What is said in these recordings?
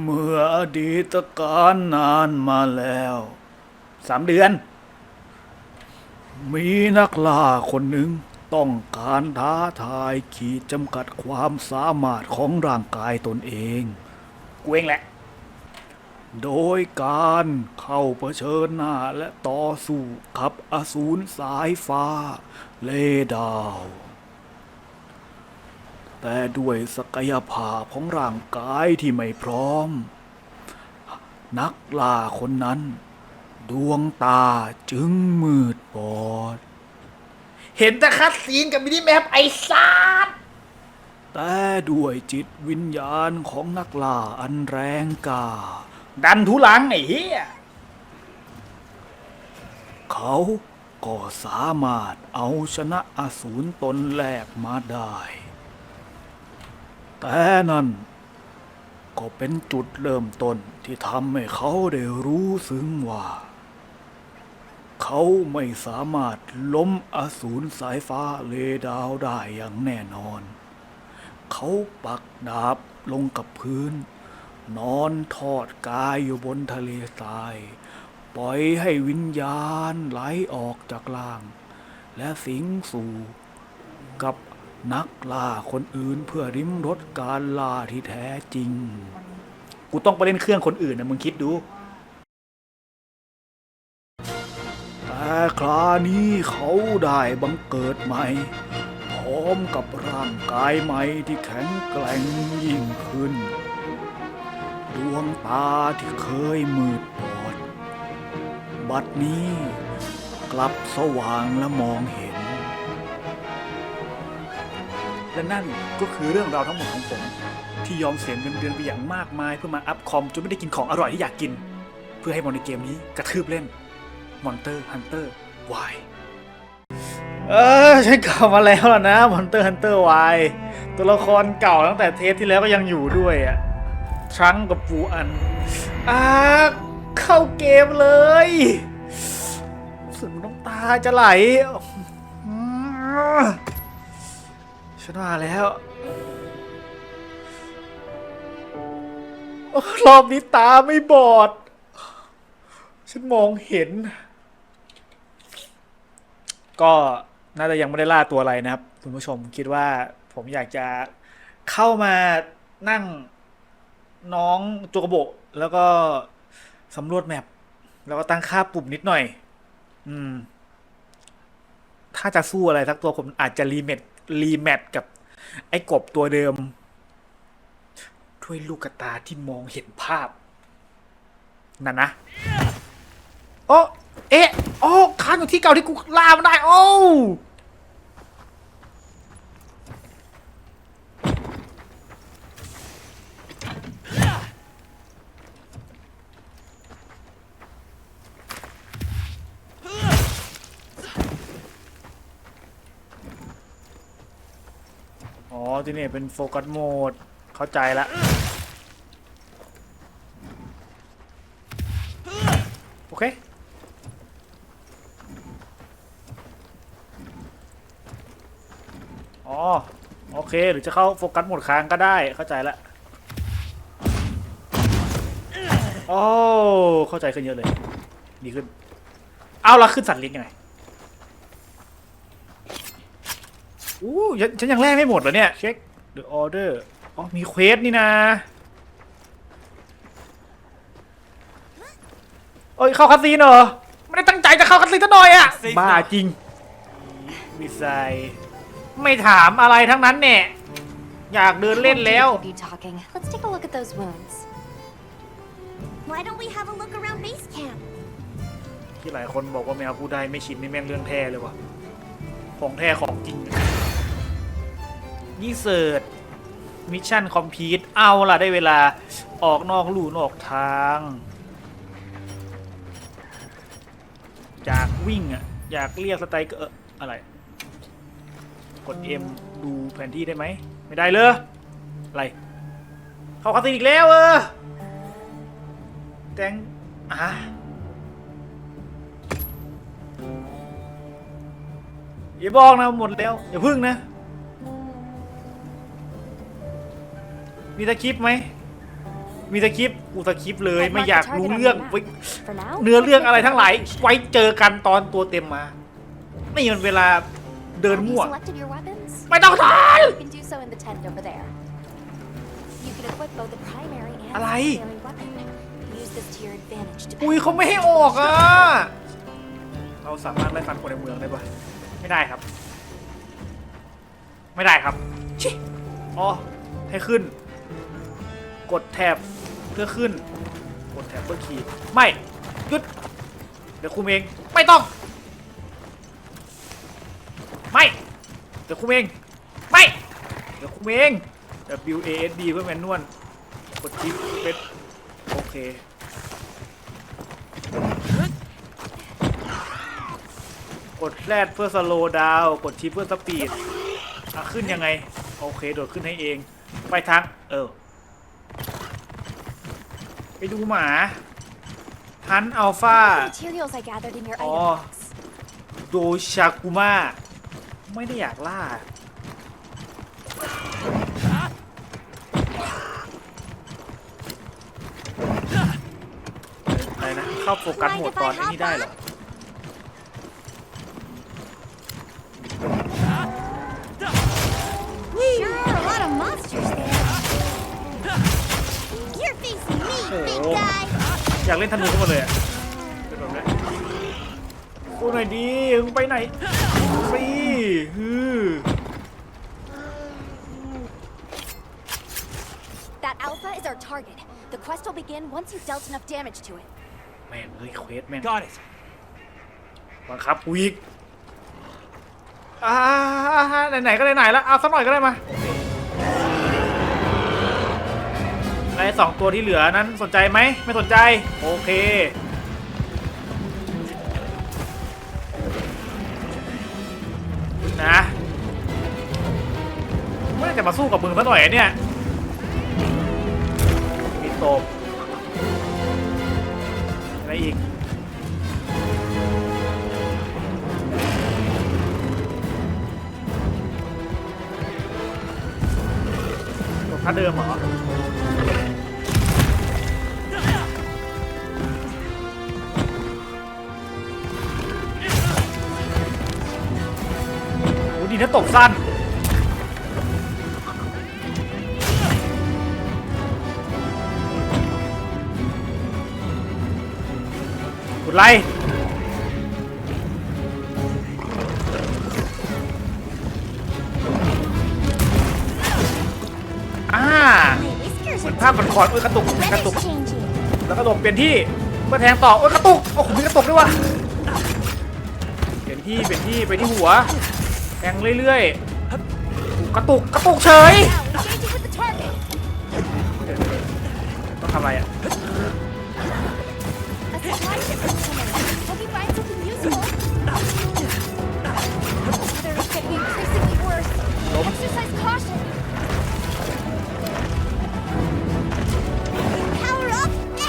เมื่ออดีตการนานมาแล้วสามเดือน มีนักล่าคนหนึ่งต้องการท้าทายขีดจำกัดความสามารถของร่างกายตนเองกูเองแหละ โดยการเข้าเผชิญหน้าและต่อสู้กับอสูรสายฟ้าเลดาว แต่ด้วยศักยภาพของร่างกายที่ไม่พร้อม นักล่าคนนั้น ดวงตาจึงมืดบอด เห็นแต่คัดซีนกับมินิแมปไอ้ซาดแต่ด้วยจิตวิญญาณของนักล่าอันแรงกล้าดันทุลังไอ้เหี้ย เขาก็สามารถเอาชนะอสูรตนแรกมาได้ แต่นั่น ก็เป็นจุดเริ่มต้นที่ทำให้เขาได้รู้ซึ้งว่า เขาไม่สามารถล้มอสูรสายฟ้าเลดาวได้อย่างแน่นอน เขาปักดาบลงกับพื้น นอนทอดกายอยู่บนทะเลทราย ปล่อยให้วิญญาณไหลออกจากล่าง และสิงสู่กับ นักล่าคนอื่นเพื่อริมรถการล่าที่แท้จริง กูต้องไปเล่นเครื่องคนอื่นนะมึงคิดดู แต่ครานี้เขาได้บังเกิดใหม่ พร้อมกับร่างกายใหม่ที่แข็งแกร่งยิ่งขึ้น ดวงตาที่เคยมืดบอด บัดนี้กลับสว่างและมองเห็น และนั่นก็คือเรื่องราวทั้งหมดของผม ที่ยอมเสียเงินเดือนไปอย่างมากมายเพื่อมาอัพคอมจนไม่ได้กินของอร่อยที่อยากกิน เพื่อให้มอนในเกมนี้กระทืบเล่น Monster Hunter Y เออฉันกลับมาแล้วล่ะนะ Monster Hunter Y ตัวละครเก่าตั้งแต่เทปที่แล้วก็ยังอยู่ด้วยอะทรังกับปูอันอ่าเข้าเกมเลยรู้สึกน้ำตาจะไหลอ ฉันมาแล้ว รอบนี้ตาไม่บอด ฉันมองเห็น ก็น่าจะยังไม่ได้ล่าตัวอะไรนะครับ คุณผู้ชมคิดว่าผมอยากจะเข้ามานั่งน้องโจกโบะ แล้วก็สำรวจแมปแล้วก็ตั้งค่าปุ่มนิดหน่อย อืม ถ้าจะสู้อะไรสักตัวผมอาจจะรีเมท รีแมทกับ ไอ้กบตัวเดิม ด้วยลูกตาที่มองเห็นภาพนั่นนะโอ้เอ๊ะโอ้ค้างอยู่ที่เก่าที่กูล่ามันได้ โอ้ อ๋อที่นี่เป็นโฟกัสโหมด เข้าใจละโอเคอ๋อโอเค หรือจะเข้าโฟกัสโหมดค้างก็ได้เข้าใจละโอ้เข้าใจขึ้นเยอะเลย ดีขึ้น เอาละขึ้นสัตว์เลี้ยงยังไง อู้ยังฉันยังแลกไม่หมดเหรอเนี่ย เช็ค the order อ๋อ มีเควสนี่นะ เอ้ย เข้าคาซีนเหรอ ไม่ได้ตั้งใจจะเข้าคาซีนซะหน่อยอะบ้าจริงวิสัยไม่ถามอะไรทั้งนั้นเนี่ย อยากเดินเล่นแล้ว Keep you talking. Let's take a look at those wounds. Why don't we have a look around base camp? ที่หลายคนบอกว่าแมวผู้ใดไม่ชินนี่แม่งเรื่องแท้เลยวะของแท้ของจริง นี่เสิร์ชมิชชั่นคอมพีทเอาล่ะได้เวลาออกนอกลู่นอกทาง จากวิ่งอะ อยากเรียกสไตล์เกอร์อะไร กด M ดูแผนที่ได้ไหม ไม่ได้เลยอะไร เข้าคาสินอีกแล้วเออแจงอะอย่าบอกนะหมดแล้ว อย่าพึ่งนะ มีตะคริปต์ไหม มีสคริปต์กูสคริปต์เลย I'd ไม่ mark อยาก the target รู้ on เรื่อง your map. ไว้ For now, เนื้อเรื่อง let's อะไร make ทั้งหลาย the ไว้เจอกันตอนตัวเต็มมานี่มันเวลาเดิน Have you มั่ว selected your weapons? ไม่ต้องทาน You can do so in the tent over there. You can equip both the primary and อะไร secondary weapon. Use this to your advantage. อุ้ย depending เขา on ไม่ให้ your ออก goals. อะ เราสามารถไล่ฟันคนในเมืองได้ปะไม่ได้ครับ ไม่ได้ครับ ชิ อ๋อ ให้ขึ้น กดแท็บเพื่อขึ้น กดแท็บเพื่อขี่ไม่หยุด เดี๋ยวคุมเอง ไม่ต้อง ไม่ เดี๋ยวคุมเอง ไม่ เดี๋ยวคุมเอง W A S D เพื่อแมนนวล กดชิปเป็นโอเคกดแรดเพื่อสโลดาวกดชิปเพื่อสปีดขึ้นยังไง โอเค โดดขึ้นให้เอง ไปทาง เออ ไปดูหมาฮันอัลฟา The materials I gathered in your item Oh. box. โดชากุมาไม่ได้อยากล่า อะไรนะ เข้าโฟกัสโหมดตอนไอ้นี้ได้เหรอ อยากเล่นธนูขึ้นมาเลยอะเป็นแบบนี้กูหน่อยดีมึงไปไหนฟรีฮือ That alpha is our target. The quest will begin once you've dealt enough damage to it. แม่งเฮ้ยเควสแม่ง Got it. บังคับกูอีกอ่าไหนๆก็ไหนๆแล้วเอาสักหน่อยก็ได้มา ไอ้สองตัวที่เหลือนั้นสนใจไหมไม่สนใจ โอเค นะไม่ได้จะมาสู้กับมึงซะหน่อยเนี่ยมีตบอะไรอีกตบท่าเดิมเหรอ โอ้ดีนะตบสั้นกดไล่อ่าเหมือนภาพมันคอร์ดเอ้ยกระตุกกระตุก แล้วกระโดดเปลี่ยนที่เพื่อแทงต่อโอ้ยกระตุกโอ้โหมีกระตุกด้วยวะเปลี่ยนที่เปลี่ยนที่ไปที่หัว แทงเรื่อยๆกระตุกกระตุกเฉยต้องทำอะไรอะ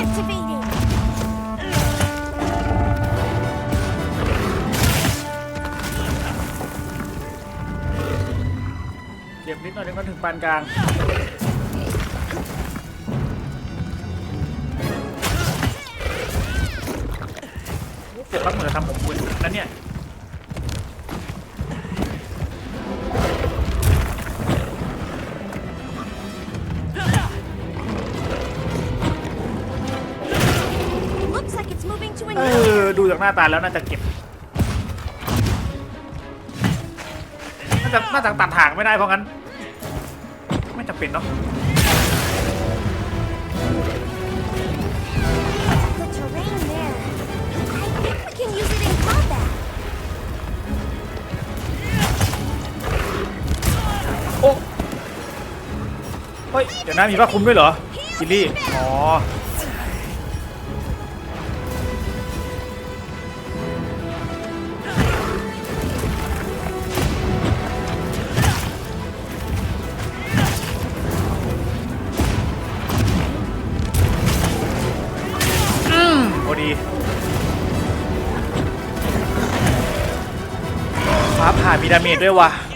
A supply จ็บนิดหน่อยนึงก็ถึงปานกลางโฟกัสเหมือนจะทำผมคุณนั่นเนี่ย Looks like it's moving to a เอ new อดูจากหน้าตาแล้วน่าจะเก็บ น่าจะน่าจะตัดหางไม่ได้เพราะงั้นไม่จ ป็นเนาะโอ้เฮ้ย เดี๋ยวนะมีว่าคุ้มด้วยเหรอกิลลี่ อ๋อ มีดาเมจด้วยว่ะ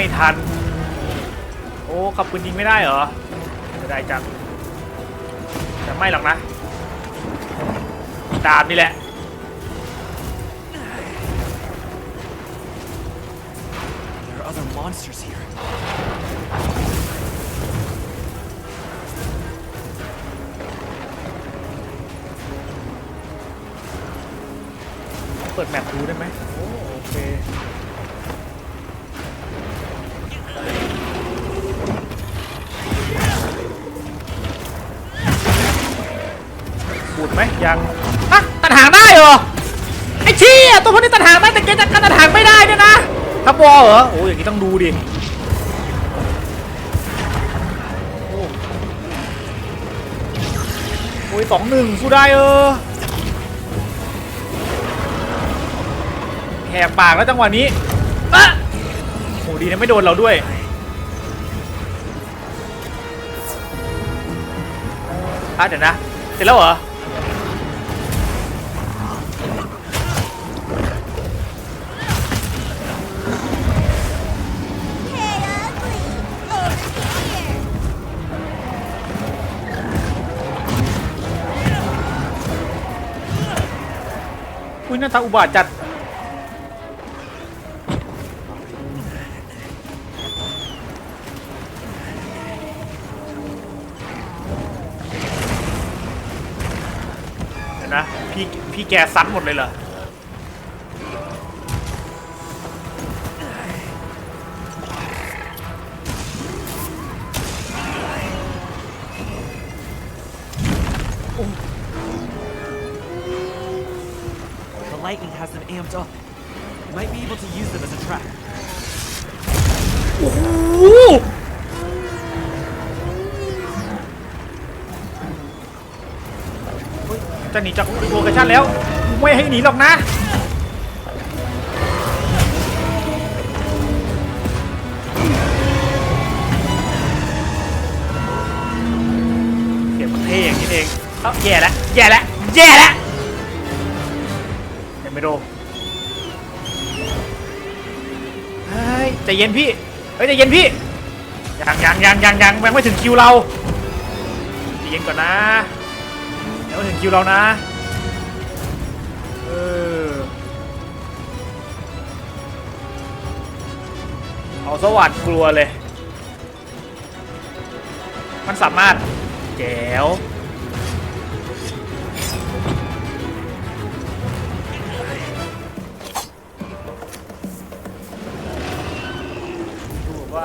ไม่ทัน โอ้ขับปืนยิงไม่ได้เหรอไม่ได้จังแต่ไม่หรอกนะดาบนี่แหละ There are other monsters here. เปิดแมปดูได้ไหมโอ้โอเค ดไหมยังฮะตัดหางได้เหรอไอ้เชี่ยตัวพวกนี้ตัดหางได้แต่แกจะกันตัดหางไม่ได้เนี่ยนะทับวอลเหรอโอ้ยอย่างนี้ต้องดูดิโอ้โอ้ยสองหนึ่งสู้ได้เออแหกปากแล้วจังหวะนี้อะโหดีนะไม่โดนเราด้วยอะเดี๋ยวนะเสร็จแล้วเหรอ หน้าตาอุบาทจัด เดี๋ยวนะ พี่พี่แกซัดหมดเลยเหรอ The lightning has them amped up. We might be able to use them as a trap. โอ้โหจะหนีจากโลเคชั่นแล้ว ไม่ให้หนีหรอกนะ เสียงมันเท่อย่างนี้เองเอ้าแย่แล้วแย่แล้วแย่แล้ว ไม่โดนเฮ้ยใจเย็นพี่เฮ้ยใจเย็นพี่ยังยังยังยังยังยังไม่ถึงคิวเราใจเย็นก่อนนะยังไม่ถึงคิวเรานะเออเอาสวัสดกลัวเลย มันสามารถแจ๋ว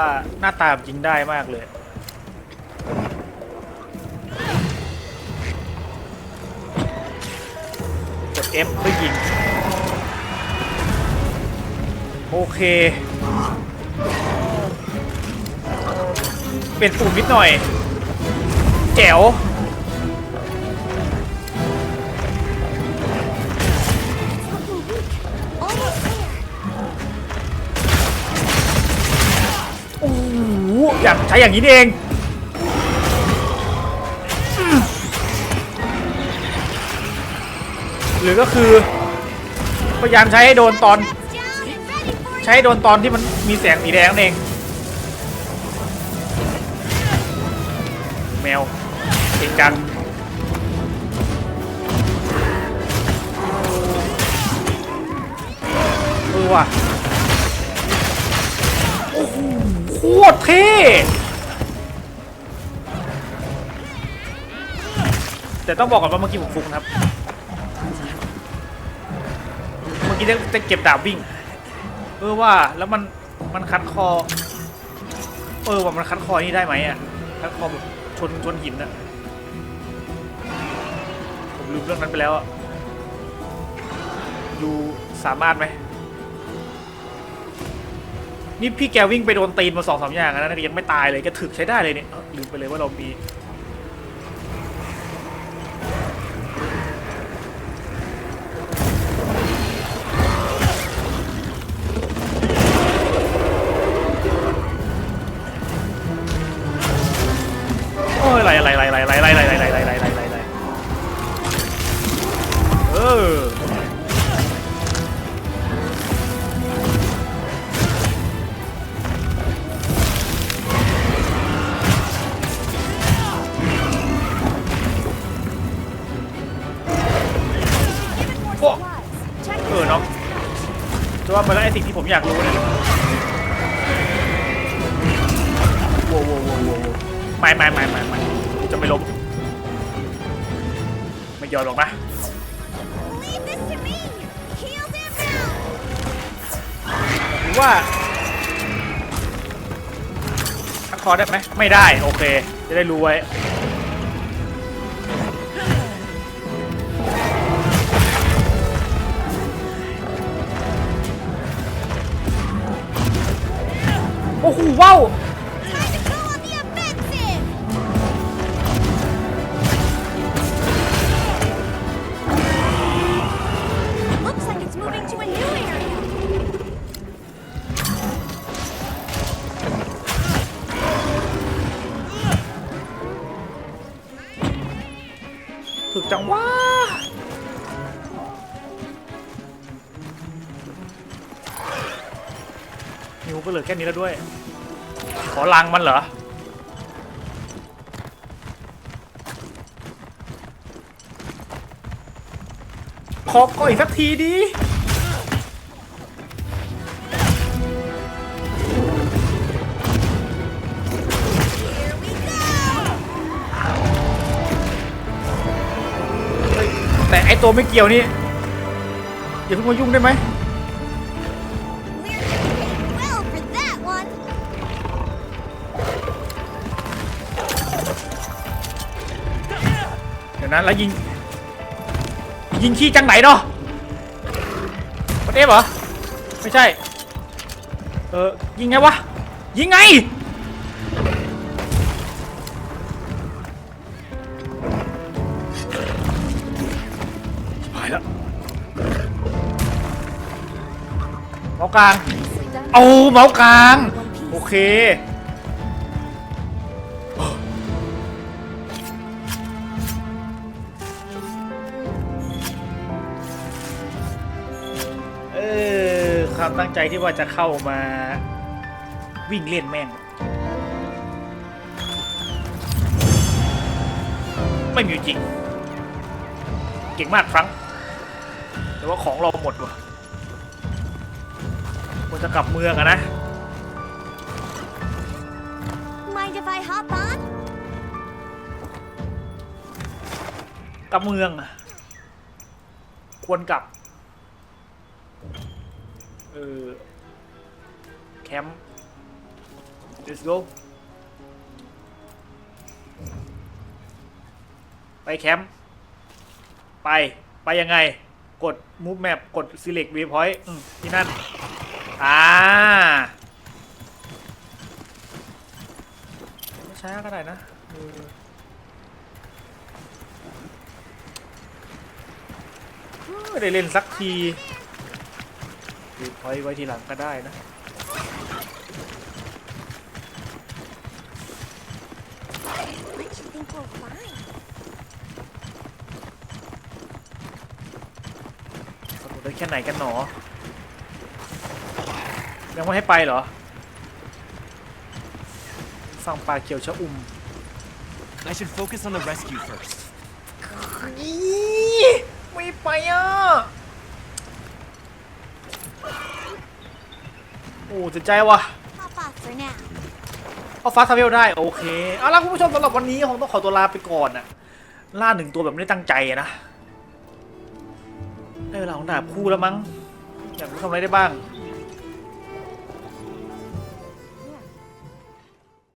ว่าหน้าตาจริงได้มากเลย กด F เพื่อยิง โอเค เปลี่ยนปุ่มนิดหน่อย แจ๋ว ใช้อย่างนี้เองหรือก็คือพยายามใช้ให้โดนตอน ใช้ให้โดนตอนที่มันมีแสงสีแดงนั่นเอง แมวเก่งจังเออว่ะโอ้โหโคตรเท่ แต่ต้องบอกก่อนว่าเมื่อกี้ผมฟุกนะครับ เมื่อกี้จะจะเก็บดาบวิ่ง เออว่าแล้วมันมันคัดคอ เออว่ามันคัดคอนี่ได้ไหมอะคัดคอแบบชนชนหินอะผมลืมเรื่องนั้นไปแล้วอะยู่สามารถไหมนี่พี่แกวิ่งไปโดนตีนมาสองสามอย่างแล้วนะยังไม่ตายเลยแกถึกใช้ได้เลยเนี่ยลืมไปเลยว่าเรามี สิ่งที่ผมอยากรู้นี่ยโว้วโว้วโว้วโว้ไม่ไม่ไม่ไม่ไม่จะไม่ล้มไม่ยอมหรอกนะว่าทักคอได้ไหมไม่ได้ โอเค จะได้รู้ไว้ โอ้โหว้าวถูกจังว่า นิวก็เหลือแค่นี้แล้วด้วย ขอลังมันเหรอ ขอก่อยสักทีดิแต่ไอตัวไม่เกี่ยวนี่อย่าเพิ่งมายุ่งได้ไหม ยวนั้นแล้วยิง ยิงขี้จังไหนเนาะมันเอฟเหรอ ไม่ใช่ เออยิงไงวะ ยิงไง หายแล้วเมากลาง เอาเมากลาง โอเค ความตั้งใจที่ว่าจะเข้ามาวิ่งเล่นแม่ง ไม่มีอยู่จริง เก่งมากฟรังก์แต่ว่าของเราหมดว่ะควรจะกลับเมืองอะนะ Mind if I hop on? กลับเมืองอะควรกลับ เออแคมป์ let's go ไปแคมป์ ไป ไปยังไง กด move map กด select waypoint อืมที่นั่น อ่า ไม่ช้าก็ได้นะได้เล่นสักที ดูพอยไว้ทีหลังก็ได้นะ What you think we'll find? สนุกได้แค่ไหนกันหนอ ยังไม่ให้ไปเหรอฟังปลาเขียวชะอุ่ม I should focus on the rescue first. ไม่ไปอะ โอ้เสียใจว่ะ Hop off for now. เอาฟาสทาเวลได้โอเคเอาล่ะคุณผู้ชมสำหรับวันนี้คงต้องขอตัวลาไปก่อนน่ะล่าหนึ่งตัวแบบไม่ได้ตั้งใจอะนะได้เวลาของดาบคู่แล้วมั้งอยากรู้ทำอะไรได้บ้าง